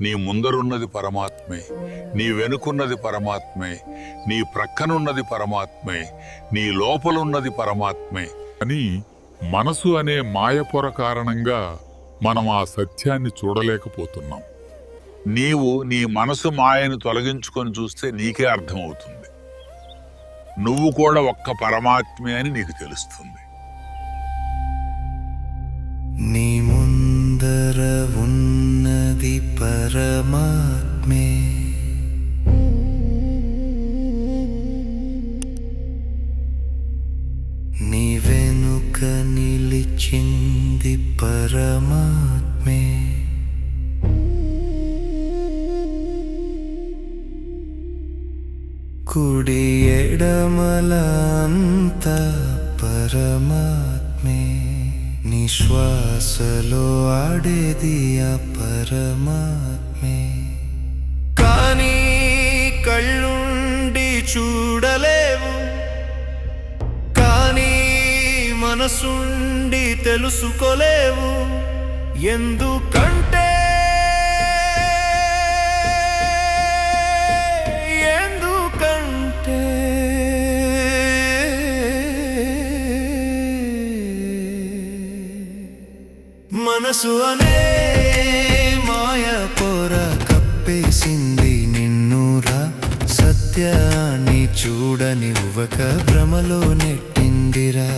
నీ ముందరున్నది పరమాత్మే నీ వెనుకున్నది పరమాత్మే నీ ప్రక్కనున్నది పరమాత్మే నీ లోపలున్నది పరమాత్మే. అని మనసు అనే మాయపొర కారణంగా మనం ఆ సత్యాన్ని చూడలేకపోతున్నాం. నీవు నీ మనసు మాయను తొలగించుకొని చూస్తే నీకే అర్థమవుతుంది. నువ్వు కూడా ఒక్క పరమాత్మే అని నీకు తెలుస్తుంది. నీ ముందర ఉన్నది పరమాత్మే నీ వెనుక నిలిచింది పరమాత్మే కుడి ఎడమల అంత పరమాత్మే నిశ్వాసలో ఆడేది ఆ పరమాత్మే. కానీ కళ్ళుండి చూడలేవు. కానీ మనసుండి తెలుసుకోలేవు. ఎందుకంటే ఎందుకంటే మనసు అనే మాయ పొర కప్పేసింది నిన్నురా సత్యాన్ని చూడని ఒక భ్రమలో నెట్టిందిరా